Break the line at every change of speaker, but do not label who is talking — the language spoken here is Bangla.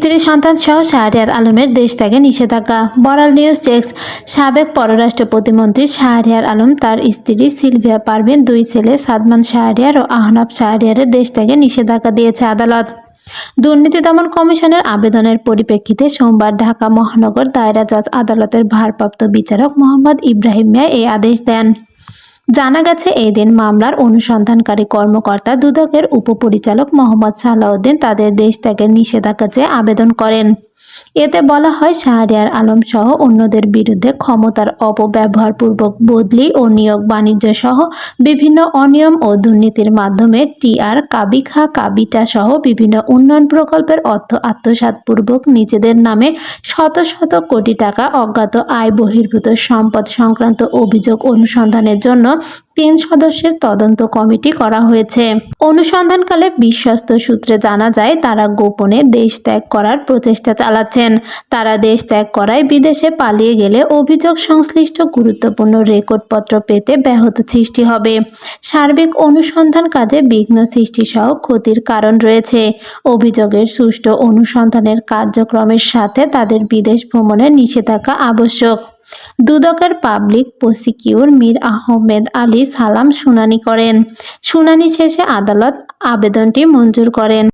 স্ত্রী সন্তান সহ শাহরিয়ার আলমের দেশ ত্যাগে নিষেধাজ্ঞা। বরাল নিউজ চেক্স সাবেক পররাষ্ট্র প্রতিমন্ত্রী শাহরিয়ার আলম তার স্ত্রী সিলভিয়া পারভিন, দুই ছেলে সাদমান শাহরিয়ার ও আহনাব শাহরিয়ারের দেশ ত্যাগে নিষেধাজ্ঞা দিয়েছে আদালত। দুর্নীতি দমন কমিশনের আবেদনের পরিপ্রেক্ষিতে সোমবার ঢাকা মহানগর দায়রা জজ আদালতের ভারপ্রাপ্ত বিচারক মোহাম্মদ ইব্রাহিম মিয়া এই আদেশ দেন। জানা গেছে এই দিন মামলার অনুসন্ধানকারী কর্মকর্তা দুদকের উপপরিচালক মোহাম্মদ সালাউদ্দিন তাদের দেশ ত্যাগের নিষেধাজ্ঞা চেয়ে আবেদন করেন। এতে বলা হয়, শাহরিয়ার আলম সহ অন্যদের বিরুদ্ধে ক্ষমতার অপব্যবহারপূর্বক বদলি ও নিয়োগ বাণিজ্য সহ বিভিন্ন অনিয়ম ও দুর্নীতির মাধ্যমে টিআর কাবিখা, কাবিটা সহ বিভিন্ন উন্নয়ন প্রকল্পের অর্থ আত্মসাৎপূর্বক নিজেদের নামে শত শত কোটি টাকা অজ্ঞাত আয় বহির্ভূত সম্পদ সংক্রান্ত অভিযোগ অনুসন্ধানের জন্য তিন সদস্যের তদন্ত কমিটি করা হয়েছে। অনুসন্ধানকালে বিশ্বস্ত সূত্রে জানা যায়, তারা গোপনে দেশ ত্যাগ করার প্রচেষ্টা চালাচ্ছেন। তারা দেশ ত্যাগ করায় বিদেশে পালিয়ে গেলে অভিযোগ সংশ্লিষ্ট গুরুত্বপূর্ণ রেকর্ডপত্র পেতে ব্যাহত সৃষ্টি হবে। সার্বিক অনুসন্ধান কাজে বিঘ্ন সৃষ্টি সহ ক্ষতির কারণ রয়েছে। অভিযোগের সুষ্ঠু অনুসন্ধানের কার্যক্রমের সাথে তাদের বিদেশ ভ্রমণের নিষেধাজ্ঞা আবশ্যক। দুদকের পাবলিক প্রসিকিউর মীর আহমেদ আলী সালাম শুনানি করেন। শুনানি শেষে আদালত আবেদনটি মঞ্জুর করেন।